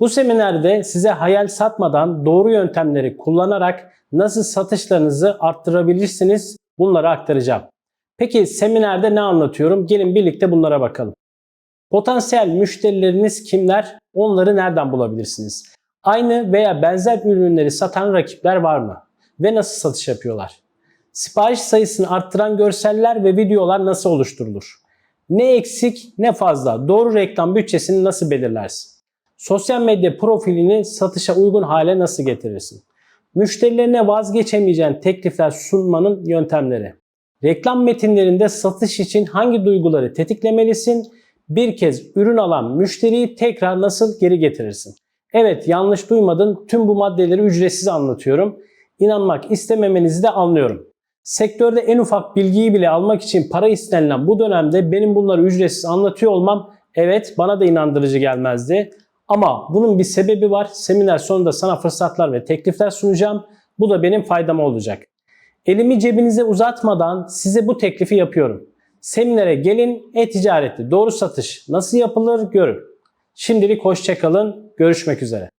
Bu seminerde size hayal satmadan doğru yöntemleri kullanarak nasıl satışlarınızı arttırabilirsiniz bunları aktaracağım. Peki seminerde ne anlatıyorum? Gelin birlikte bunlara bakalım. Potansiyel müşterileriniz kimler? Onları nereden bulabilirsiniz? Aynı veya benzer ürünleri satan rakipler var mı? Ve nasıl satış yapıyorlar? Sipariş sayısını arttıran görseller ve videolar nasıl oluşturulur? Ne eksik ne fazla doğru reklam bütçesini nasıl belirlersin? Sosyal medya profilini satışa uygun hale nasıl getirirsin? Müşterilerine vazgeçemeyeceğin teklifler sunmanın yöntemleri. Reklam metinlerinde satış için hangi duyguları tetiklemelisin? Bir kez ürün alan müşteriyi tekrar nasıl geri getirirsin? Evet yanlış duymadın. Tüm bu maddeleri ücretsiz anlatıyorum. İnanmak istememenizi de anlıyorum. Sektörde en ufak bilgiyi bile almak için para istenilen bu dönemde benim bunları ücretsiz anlatıyor olmam evet bana da inandırıcı gelmezdi. Ama bunun bir sebebi var. Seminer sonunda sana fırsatlar ve teklifler sunacağım. Bu da benim faydama olacak. Elimi cebinize uzatmadan size bu teklifi yapıyorum. Seminere gelin, e-ticarette doğru satış nasıl yapılır görün. Şimdilik hoşçakalın, görüşmek üzere.